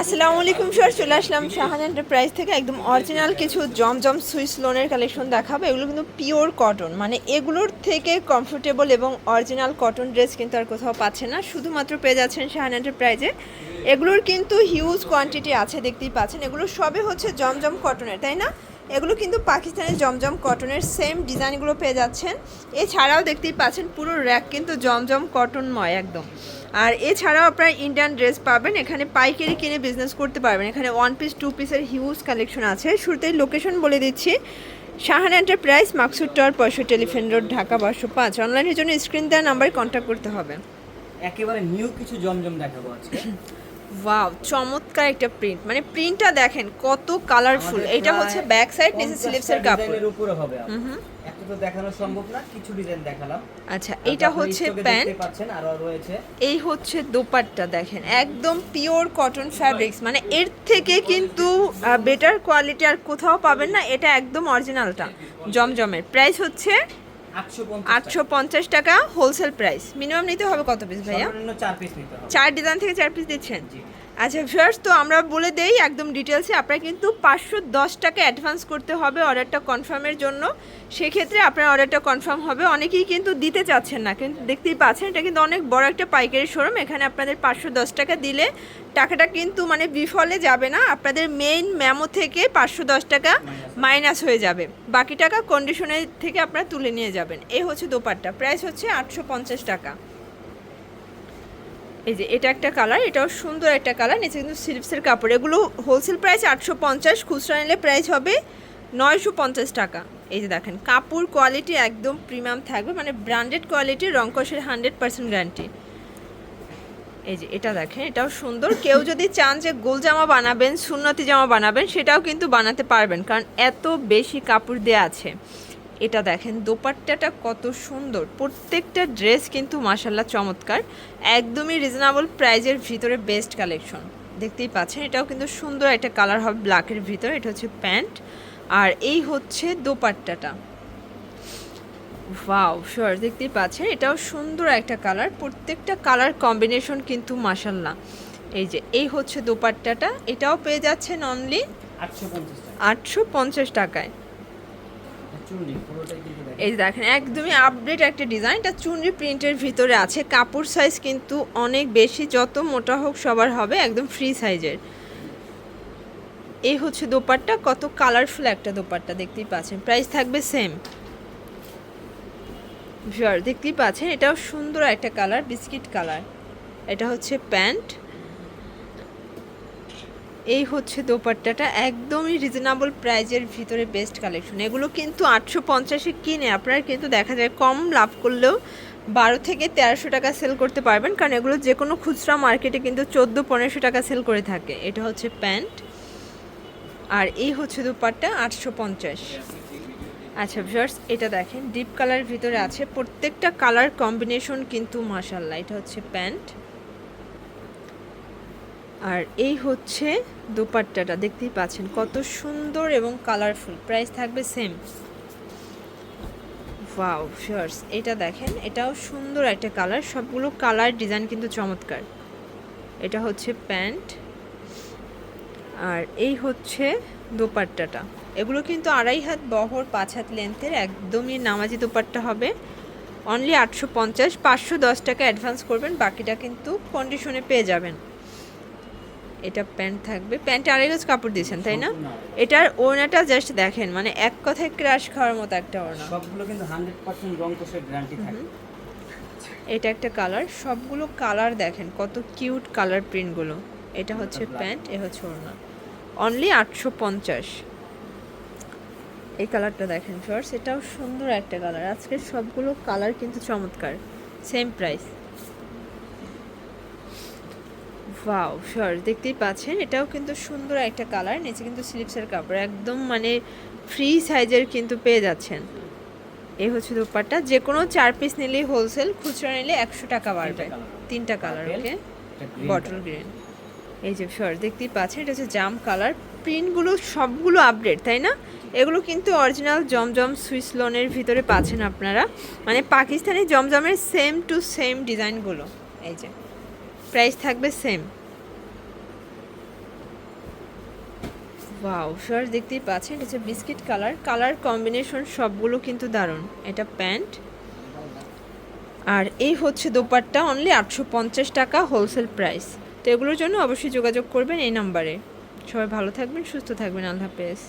আসসালামু আলাইকুম স্যার চলে আসলাম শাহান এন্টারপ্রাইজ থেকে। একদম অরিজিনাল কিছু জমজম সুইস লোনের কালেকশন দেখাবো। এগুলো কিন্তু পিওর কটন মানে এগুলোর থেকে কমফোর্টেবল এবং অরিজিনাল কটন ড্রেস কিন্তু আর কোথাও পাচ্ছেন না। শুধুমাত্র পেয়ে যাচ্ছেন শাহান এন্টারপ্রাইজে এগুলোর কিন্তু হিউজ কোয়ান্টিটি আছে, দেখতেই পাচ্ছেন। এগুলো সবে হচ্ছে জমজম কটনের তাই না? এগুলো কিন্তু পাকিস্তানের জমজম কটনের সেম ডিজাইনগুলো পেয়ে যাচ্ছেন। এছাড়াও দেখতেই পাচ্ছেন পুরো র্যাক কিন্তু জমজম কটনময় একদম। আর এছাড়াও আপনারা ইন্ডিয়ান ড্রেস পাবেন এখানে পাইকারি কিনে বিজনেস করতে পারবেন। এখানে ওয়ান পিস টু পিসের হিউজ কালেকশন আছে। শুরুতেই লোকেশন বলে দিচ্ছি শাহান এন্টারপ্রাইজ মাকসুদ টাওয়ার পয়সা টেলিফোন রোড ঢাকা বারোশো পাঁচ। অনলাইনের জন্য স্ক্রিন দেওয়া নাম্বারে কন্ট্যাক্ট করতে হবে। একেবারে নিউ কিছু জমজম দেখাবো আজকে। ওয়াও চমৎকার একটা প্রিন্ট মানে প্রিন্টটা দেখেন কত কালারফুল এটা হচ্ছে ব্যাক সাইড নিচে 50টা স্লিভসের কাপড়। ডিজাইনের উপরে হবে। এত তো দেখানো সম্ভব না কিছু ডিজাইন দেখালাম। আচ্ছা এটা হচ্ছে প্যান্ট পাচ্ছেন আরও রয়েছে। এই হচ্ছে দোপাট্টা দেখেন একদম পিওর কটন ফ্যাব্রিক্স মানে এর থেকে কিন্তু বেটার কোয়ালিটি আর কোথাও পাবেন না এটা একদম অরিজিনালটা জমজমের। প্রাইস হচ্ছে 850 আটশো পঞ্চাশ টাকা হোলসেল প্রাইস মিনিমাম নিতে হবে কত পিস ভাইয়া? চার পিস নিতে হবে। চার ডিজাইন থেকে চার পিস দিচ্ছেন? জি। আচ্ছা ফার্স্ট তো আমরা বলে দেই একদম ডিটেলসে আপনার কিন্তু পাঁচশো দশ টাকা অ্যাডভান্স করতে হবে অর্ডারটা কনফার্মের জন্য। সেক্ষেত্রে আপনার অর্ডারটা কনফার্ম হবে। অনেকেই কিন্তু দিতে চাচ্ছেন না। কিন্তু দেখতেই পাচ্ছেন, এটা কিন্তু অনেক বড় একটা পাইকারি শোরুম এখানে আপনাদের পাঁচশো দশ টাকা দিলে টাকাটা কিন্তু মানে বিফলে যাবে না। আপনাদের মেইন ম্যামো থেকে পাঁচশো দশ টাকা মাইনাস হয়ে যাবে। বাকি টাকা কন্ডিশনের থেকে আপনারা তুলে নিয়ে যাবেন। এ হচ্ছে দোপাট্টা। প্রাইস হচ্ছে আটশো পঞ্চাশ টাকা। এই যে, এটা একটা কালার, এটাও সুন্দর একটা কালার, নিচে কিন্তু সিল্পসের কাপড়। এগুলো হোলসেল প্রাইস আটশো পঞ্চাশ, খুচরা নিলে প্রাইস হবে নয়শো পঞ্চাশ টাকা। এই যে দেখেন, কাপড় কোয়ালিটি একদম প্রিমিয়াম থাকবে মানে ব্র্যান্ডেড কোয়ালিটি রংকসের হান্ড্রেড পার্সেন্ট গ্যারান্টি এই যে, এটা দেখেন, এটাও সুন্দর। কেউ যদি চান যে গোল জামা বানাবেন, সুন্নতি জামা বানাবেন, সেটাও কিন্তু বানাতে পারবেন, কারণ এত বেশি কাপড় দেওয়া আছে। এটা দেখেন দোপাট্টাটা কত সুন্দর। প্রত্যেকটা ড্রেস কিন্তু মাসাল্লাহ চমৎকার। একদমই রিজনেবল প্রাইজের ভিতরে বেস্ট কালেকশন দেখতেই পাচ্ছেন এটাও কিন্তু সুন্দর একটা কালার হবে ব্ল্যাকের ভিতরে এটা হচ্ছে প্যান্ট আর এই হচ্ছে দোপাট্টাটা। ওয়াও শিওর দেখতেই পাচ্ছেন এটাও সুন্দর একটা কালার প্রত্যেকটা কালার কম্বিনেশন কিন্তু মাসাল্লাহ এই যে এই হচ্ছে দোপাট্টাটা এটাও পেয়ে যাচ্ছেন অনলি আটশো পঞ্চাশ টাকায় চুন্ডি পুরোটাই কিন্তু দেখেন এই দেখেন, একদমই আপডেট একটা ডিজাইন এটা চুনরি প্রিন্টের ভিতরে আছে। কাপড় সাইজ কিন্তু অনেক বেশি। যত মোটা হোক সবার হবে, একদম ফ্রি সাইজের এই হচ্ছে দোপাট্টা। কত কালারফুল একটা দোপাট্টা, দেখতেই পাচ্ছেন। প্রাইস থাকবে সেম ভিউয়ার দেখতেই পাচ্ছেন। এটাও সুন্দর একটা কালার বিস্কিট কালার এটা হচ্ছে প্যান্ট। এই হচ্ছে দোপাট্টাটা একদমই রিজনেবল প্রাইজের ভিতরে বেস্ট কালেকশন এগুলো কিন্তু আটশো পঞ্চাশে কিনে আপনারা কিন্তু দেখা যায় কম লাভ করলেও বারো থেকে তেরোশো টাকা সেল করতে পারবেন, কারণ এগুলো যে কোনো খুচরা মার্কেটে কিন্তু চোদ্দ পনেরোশো টাকা সেল করে থাকে। এটা হচ্ছে প্যান্ট। আর এই হচ্ছে দোপাট্টা আটশো পঞ্চাশ। আচ্ছা ভিউয়ার্স এটা দেখেন ডিপ কালার ভিতরে আছে। প্রত্যেকটা কালার কম্বিনেশন কিন্তু মাসাল্লাহ এটা হচ্ছে প্যান্ট। আর এই হচ্ছে দোপাট্টাটা, দেখতেই পাচ্ছেন কত সুন্দর এবং কালারফুল প্রাইস থাকবে সেম ওয়াও শিওর্স এটা দেখেন, এটাও সুন্দর একটা কালার সবগুলো কালার ডিজাইন কিন্তু চমৎকার। এটা হচ্ছে প্যান্ট, আর এই হচ্ছে দোপাট্টাটা। এগুলো কিন্তু আড়াই হাত বহর, পাঁচ হাত লেন্থের একদমই নামাজি দোপাট্টা হবে। অনলি আটশো পঞ্চাশ, পাঁচশো দশ টাকা অ্যাডভান্স করবেন, বাকিটা কিন্তু কন্ডিশনে পেয়ে যাবেন। এটা প্যান্ট থাকবে। প্যান্টে আড়াই গজ কাপড় দিয়েছেন তাই না। এটার ওড়নাটা জাস্ট দেখেন মানে এক কথায় ক্রাশ খাওয়ার মতো একটা ওড়না। সবগুলো কিন্তু 100% রং কোষের গ্যারান্টি থাকে। এটা একটা কালার সবগুলো কালার দেখেন কত কিউট কালার প্রিন্টগুলো এটা হচ্ছে প্যান্ট এ হচ্ছে ওড়না। অনলি আটশো পঞ্চাশ। এই কালারটা দেখেন ফার্স্ট এটাও সুন্দর একটা কালার আজকের সবগুলো কালার কিন্তু চমৎকার। সেম প্রাইস ওয়াও শিওর দেখতেই পাচ্ছেন এটাও কিন্তু সুন্দর একটা কালার নিচে কিন্তু স্লিপসের কাপড় একদম মানে ফ্রি সাইজের কিন্তু পেয়ে যাচ্ছেন। এই হচ্ছে দোপাট্টা যে কোনো চার পিস নিলেই হোলসেল খুচরা নিলে একশো টাকা বাড়বে। তিনটা কালার ওকে বটল গ্রিন এই যে শিওর দেখতেই পাচ্ছেন এটা হচ্ছে জাম কালার প্রিন্টগুলো সবগুলো আপডেট তাই না? এগুলো কিন্তু অরিজিনাল জমজম সুইস লোনের ভিতরে পাচ্ছেন আপনারা। মানে পাকিস্তানি জমজমের সেম টু সেম ডিজাইনগুলো এই যে। প্রাইস থাকবে সেম ওয়াও সর দেখতেই পাচ্ছেন, এটা হচ্ছে বিস্কিট কালার কালার কম্বিনেশন সবগুলো কিন্তু দারুণ। এটা প্যান্ট আর এই হচ্ছে দোপারটা অনলি আটশো পঞ্চাশ টাকা হোলসেল প্রাইস তো এগুলোর জন্য অবশ্যই যোগাযোগ করবেন এই নাম্বারে সবাই ভালো থাকবেন, সুস্থ থাকবেন, আল্লাহ হাফেজ।